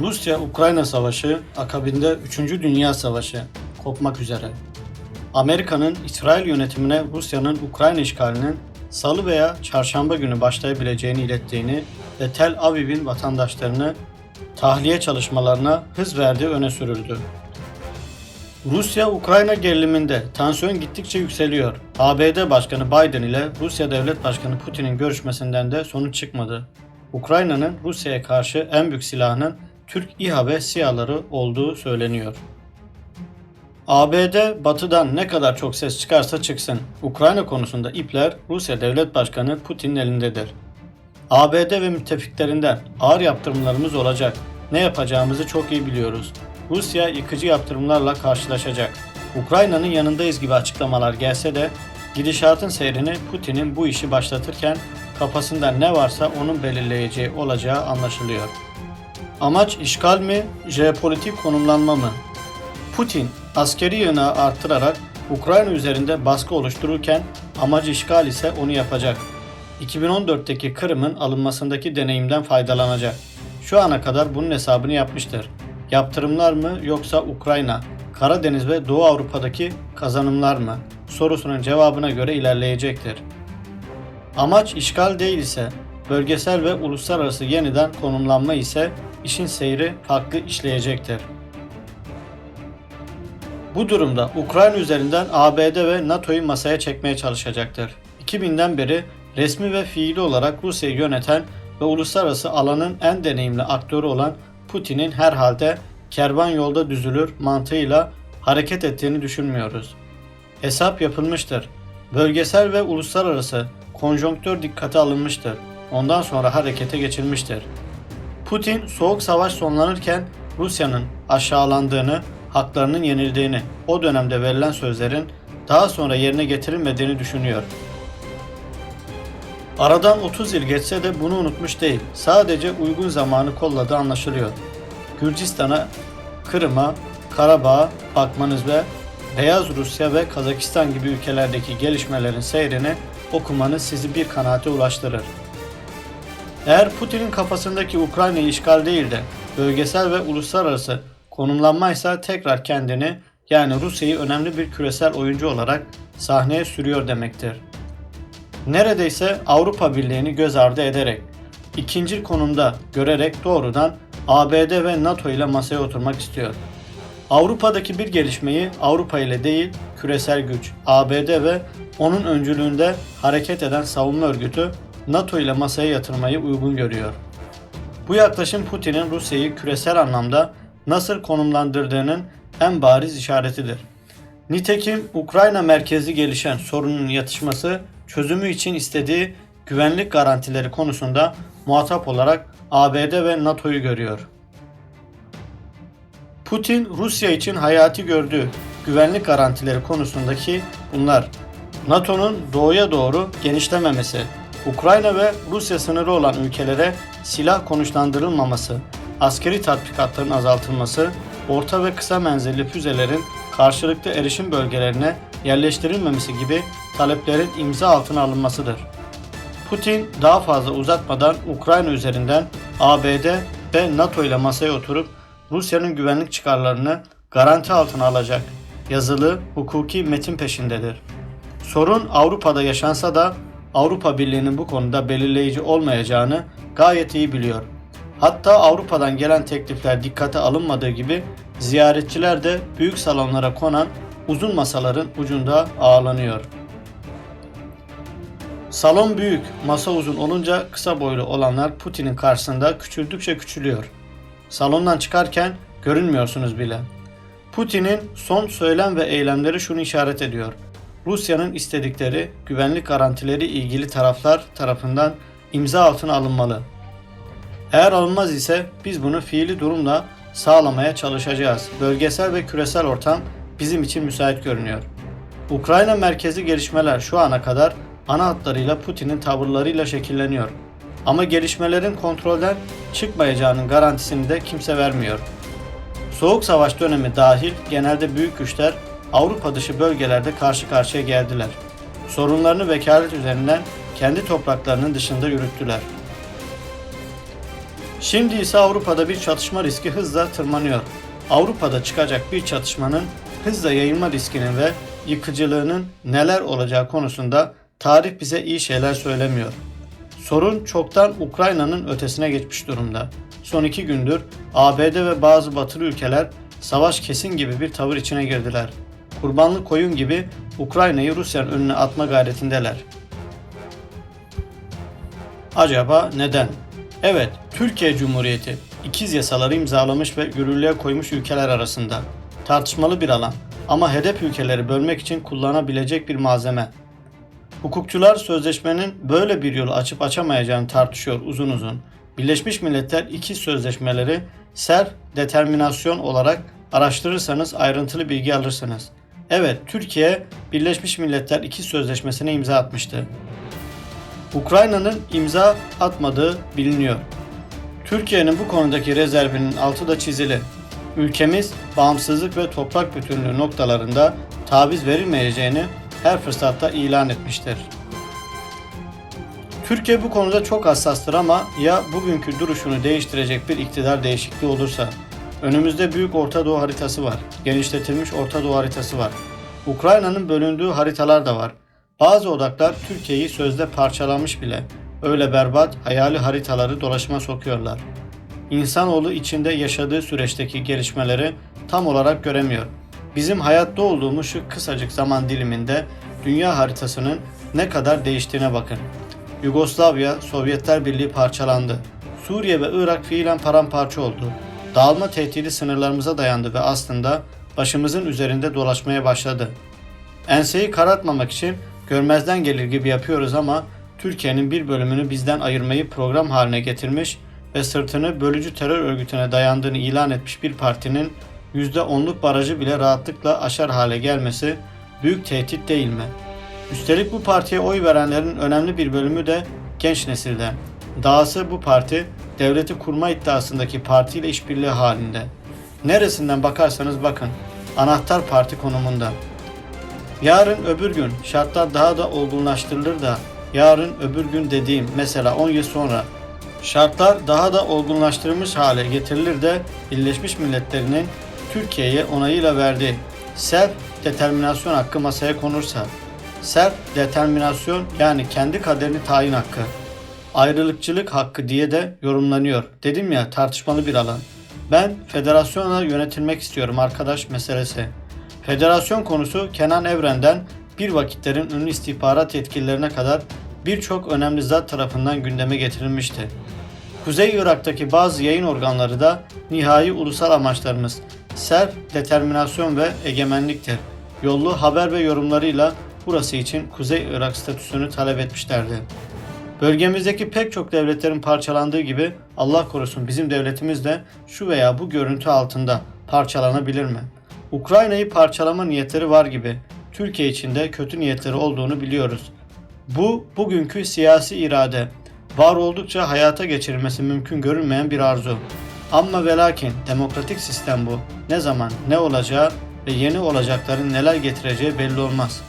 Rusya-Ukrayna Savaşı akabinde 3. Dünya Savaşı kopmak üzere. Amerika'nın İsrail yönetimine Rusya'nın Ukrayna işgalinin salı veya çarşamba günü başlayabileceğini ilettiğini ve Tel Aviv'in vatandaşlarını tahliye çalışmalarına hız verdiği öne sürüldü. Rusya-Ukrayna geriliminde tansiyon gittikçe yükseliyor. ABD Başkanı Biden ile Rusya Devlet Başkanı Putin'in görüşmesinden de sonuç çıkmadı. Ukrayna'nın Rusya'ya karşı en büyük silahının Türk İHA ve SİHA'ları olduğu söyleniyor. ABD batıdan ne kadar çok ses çıkarsa çıksın, Ukrayna konusunda ipler Rusya Devlet Başkanı Putin'in elindedir. ABD ve müttefiklerinden ağır yaptırımlarımız olacak. Ne yapacağımızı çok iyi biliyoruz. Rusya yıkıcı yaptırımlarla karşılaşacak. Ukrayna'nın yanındayız gibi açıklamalar gelse de gidişatın seyrini Putin'in bu işi başlatırken kafasında ne varsa onun belirleyeceği olacağı anlaşılıyor. Amaç işgal mi, jeopolitik konumlanma mı? Putin askeri yanağı arttırarak Ukrayna üzerinde baskı oluştururken amacı işgal ise onu yapacak. 2014'teki Kırım'ın alınmasındaki deneyimden faydalanacak. Şu ana kadar bunun hesabını yapmıştır. Yaptırımlar mı yoksa Ukrayna, Karadeniz ve Doğu Avrupa'daki kazanımlar mı? Sorusunun cevabına göre ilerleyecektir. Amaç işgal değil ise, bölgesel ve uluslararası yeniden konumlanma ise işin seyri farklı işleyecektir. Bu durumda Ukrayna üzerinden ABD ve NATO'yu masaya çekmeye çalışacaktır. 2000'den beri resmi ve fiili olarak Rusya'yı yöneten ve uluslararası alanın en deneyimli aktörü olan Putin'in herhalde kervan yolda düzülür mantığıyla hareket ettiğini düşünmüyoruz. Hesap yapılmıştır. Bölgesel ve uluslararası konjonktür dikkate alınmıştır. Ondan sonra harekete geçilmiştir. Putin soğuk savaş sonlanırken Rusya'nın aşağılandığını, haklarının yenildiğini, o dönemde verilen sözlerin daha sonra yerine getirilmediğini düşünüyor. Aradan 30 yıl geçse de bunu unutmuş değil. Sadece uygun zamanı kolladığı anlaşılıyor. Gürcistan'a, Kırım'a, Karabağ'a bakmanız ve Beyaz Rusya ve Kazakistan gibi ülkelerdeki gelişmelerin seyrini okumanız sizi bir kanaate ulaştırır. Eğer Putin'in kafasındaki Ukrayna'yı işgal değil de bölgesel ve uluslararası konumlanmaysa tekrar kendini yani Rusya'yı önemli bir küresel oyuncu olarak sahneye sürüyor demektir. Neredeyse Avrupa Birliği'ni göz ardı ederek, ikinci konumda görerek doğrudan ABD ve NATO ile masaya oturmak istiyor. Avrupa'daki bir gelişmeyi Avrupa ile değil, küresel güç, ABD ve onun öncülüğünde hareket eden savunma örgütü NATO ile masaya yatırmayı uygun görüyor. Bu yaklaşım Putin'in Rusya'yı küresel anlamda nasıl konumlandırdığının en bariz işaretidir. Nitekim Ukrayna merkezli gelişen sorunun yatışması çözümü için istediği güvenlik garantileri konusunda muhatap olarak ABD ve NATO'yu görüyor. Putin Rusya için hayati gördüğü güvenlik garantileri konusundaki bunlar. NATO'nun doğuya doğru genişlememesi, Ukrayna ve Rusya sınırı olan ülkelere silah konuşlandırılmaması, askeri tatbikatların azaltılması, orta ve kısa menzilli füzelerin karşılıklı erişim bölgelerine yerleştirilmemesi gibi taleplerin imza altına alınmasıdır. Putin daha fazla uzatmadan Ukrayna üzerinden ABD ve NATO ile masaya oturup Rusya'nın güvenlik çıkarlarını garanti altına alacak yazılı hukuki metin peşindedir. Sorun Avrupa'da yaşansa da Avrupa Birliği'nin bu konuda belirleyici olmayacağını gayet iyi biliyor. Hatta Avrupa'dan gelen teklifler dikkate alınmadığı gibi ziyaretçiler de büyük salonlara konan uzun masaların ucunda ağırlanıyor. Salon büyük, masa uzun olunca kısa boylu olanlar Putin'in karşısında küçüldükçe küçülüyor. Salondan çıkarken görünmüyorsunuz bile. Putin'in son söylem ve eylemleri şunu işaret ediyor. Rusya'nın istedikleri güvenlik garantileri ilgili taraflar tarafından imza altına alınmalı. Eğer alınmaz ise biz bunu fiili durumla sağlamaya çalışacağız. Bölgesel ve küresel ortam bizim için müsait görünüyor. Ukrayna merkezi gelişmeler şu ana kadar ana hatlarıyla Putin'in tavırlarıyla şekilleniyor. Ama gelişmelerin kontrolden çıkmayacağının garantisini de kimse vermiyor. Soğuk savaş dönemi dahil genelde büyük güçler Avrupa dışı bölgelerde karşı karşıya geldiler. Sorunlarını vekalet üzerinden kendi topraklarının dışında yürüttüler. Şimdi ise Avrupa'da bir çatışma riski hızla tırmanıyor. Avrupa'da çıkacak bir çatışmanın hızla yayılma riskinin ve yıkıcılığının neler olacağı konusunda tarih bize iyi şeyler söylemiyor. Sorun çoktan Ukrayna'nın ötesine geçmiş durumda. Son iki gündür ABD ve bazı batılı ülkeler savaş kesin gibi bir tavır içine girdiler. Kurbanlı koyun gibi Ukrayna'yı Rusya'nın önüne atma gayretindeler. Acaba neden? Evet, Türkiye Cumhuriyeti ikiz yasaları imzalamış ve yürürlüğe koymuş ülkeler arasında. Tartışmalı bir alan ama hedef ülkeleri bölmek için kullanabilecek bir malzeme. Hukukçular sözleşmenin böyle bir yolu açıp açamayacağını tartışıyor uzun uzun. Birleşmiş Milletler iki sözleşmeleri ser determinasyon olarak araştırırsanız ayrıntılı bilgi alırsınız. Evet, Türkiye Birleşmiş Milletler iki sözleşmesine imza atmıştı. Ukrayna'nın imza atmadığı biliniyor. Türkiye'nin bu konudaki rezervinin altı da çizili. Ülkemiz bağımsızlık ve toprak bütünlüğü noktalarında taviz verilmeyeceğini her fırsatta ilan etmiştir. Türkiye bu konuda çok hassastır ama ya bugünkü duruşunu değiştirecek bir iktidar değişikliği olursa? Önümüzde büyük Orta Doğu haritası var. Genişletilmiş Orta Doğu haritası var. Ukrayna'nın bölündüğü haritalar da var. Bazı odaklar Türkiye'yi sözde parçalamış bile. Öyle berbat hayali haritaları dolaşıma sokuyorlar. İnsanoğlu içinde yaşadığı süreçteki gelişmeleri tam olarak göremiyor. Bizim hayatta olduğumuz şu kısacık zaman diliminde dünya haritasının ne kadar değiştiğine bakın. Yugoslavya, Sovyetler Birliği parçalandı. Suriye ve Irak fiilen paramparça oldu. Dağılma tehdidi sınırlarımıza dayandı ve aslında başımızın üzerinde dolaşmaya başladı. Enseyi karartmamak için görmezden gelir gibi yapıyoruz ama Türkiye'nin bir bölümünü bizden ayırmayı program haline getirmiş ve sırtını bölücü terör örgütüne dayandığını ilan etmiş bir partinin %10'luk barajı bile rahatlıkla aşar hale gelmesi büyük tehdit değil mi? Üstelik bu partiye oy verenlerin önemli bir bölümü de genç nesilden. Dahası bu parti devleti kurma iddiasındaki partiyle işbirliği halinde. Neresinden bakarsanız bakın anahtar parti konumunda. Yarın öbür gün şartlar daha da olgunlaştırılır da yarın öbür gün dediğim mesela 10 yıl sonra şartlar daha da olgunlaştırılmış hale getirilir de Birleşmiş Milletler'in Türkiye'ye onayıyla verdiği self determinasyon hakkı masaya konursa self determinasyon yani kendi kaderini tayin hakkı ayrılıkçılık hakkı diye de yorumlanıyor. Dedim ya tartışmalı bir alan. Ben federasyonla yönetilmek istiyorum arkadaş meselesi. Federasyon konusu Kenan Evren'den bir vakitlerin ünlü istihbarat yetkililerine kadar birçok önemli zat tarafından gündeme getirilmişti. Kuzey Irak'taki bazı yayın organları da nihai ulusal amaçlarımız self determinasyon ve egemenliktir. Yollu haber ve yorumlarıyla burası için Kuzey Irak statüsünü talep etmişlerdi. Bölgemizdeki pek çok devletlerin parçalandığı gibi Allah korusun bizim devletimiz de şu veya bu görüntü altında parçalanabilir mi? Ukrayna'yı parçalama niyetleri var gibi. Türkiye için de kötü niyetleri olduğunu biliyoruz. Bu bugünkü siyasi irade. Var oldukça hayata geçirilmesi mümkün görünmeyen bir arzu. Ama ve lakin demokratik sistem bu. Ne zaman ne olacağı ve yeni olacakların neler getireceği belli olmaz.